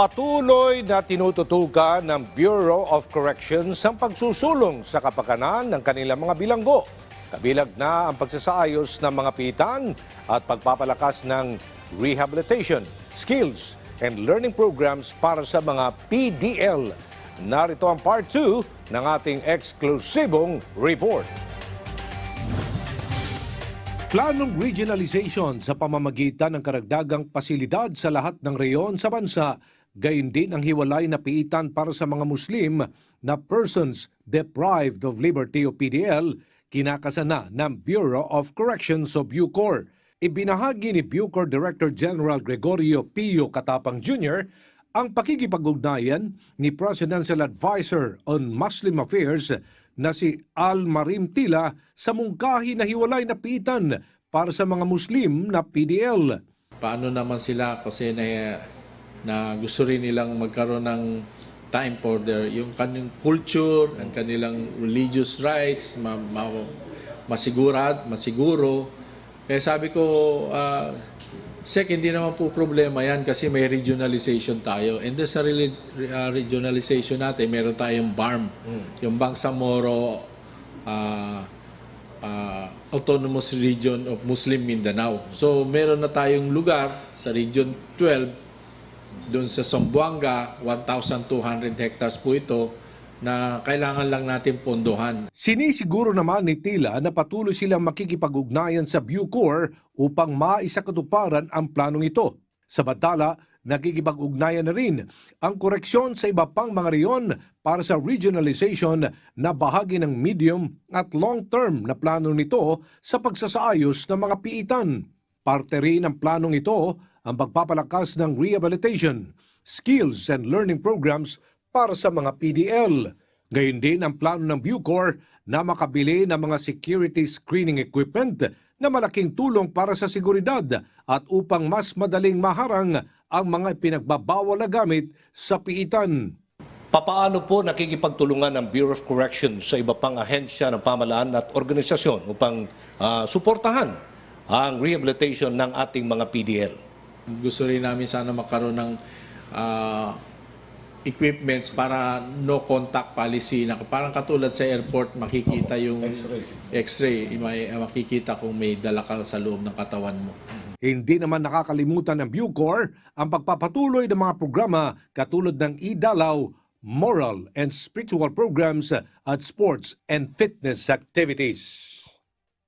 Patuloy na tinututukan ng Bureau of Corrections ang pagsusulong sa kapakanan ng kanilang mga bilanggo. Kabilag na ang pagsasaayos ng mga pitan at pagpapalakas ng rehabilitation, skills, and learning programs para sa mga PDL. Narito ang part 2 ng ating eksklusibong report. Planong regionalization sa pamamagitan ng karagdagang pasilidad sa lahat ng reyon sa bansa, gayon din ang hiwalay na piitan para sa mga Muslim na persons deprived of liberty o PDL, kinakasana ng Bureau of Corrections o Bucor. Ibinahagi ni Bucor Director General Gregorio Pio Katapang Jr. ang pakikipag-ugnayan ni Presidential Advisor on Muslim Affairs na si Al Marim Tila sa mungkahi na hiwalay na piitan para sa mga Muslim na PDL. paano naman sila kasi na, na gusto rin nilang magkaroon ng time for their yung kanilang culture and kanilang religious rights ma, ma, masigurad masiguro kaya sabi ko ah, Sec, hindi naman po problema yan kasi may regionalization tayo. And then sa ah, regionalization natin, meron tayong BARM, yung Bangsamoro ah, ah, Autonomous Region of Muslim Mindanao. So meron na tayong lugar sa Region 12 doon sa Zamboanga, 1,200 hectares po ito na kailangan lang natin pondohan. Sinisiguro naman ni Tila na patuloy silang makikipag-ugnayan sa Bucor upang maisakatuparan ang planong ito. Samantala, nakikipag-ugnayan na rin ang koreksyon sa iba pang mga reyon para sa regionalization na bahagi ng medium at long-term na plano nito sa pagsasaayos ng mga piitan. Parte rin ng planong ito ang pagpapalakas ng rehabilitation, skills and learning programs para sa mga PDL. Gayon din ang plano ng Bucor na makabili ng mga security screening equipment na malaking tulong para sa seguridad at upang mas madaling maharang ang mga pinagbabawal na gamit sa piitan. Papaano po nakikipagtulungan ng Bureau of Corrections sa iba pang ahensya ng pamalaan at organisasyon upang ah, suportahan ang rehabilitation ng ating mga PDL? Gusto rin namin sana magkaroon ng ah, equipments para no contact policy na parang katulad sa airport makikita yung x-ray, may makikita kung may dala ka sa loob ng katawan mo. Hindi naman nakakalimutan ng Bucor ang pagpapatuloy ng mga programa katulad ng idalaw, moral and spiritual programs at sports and fitness activities.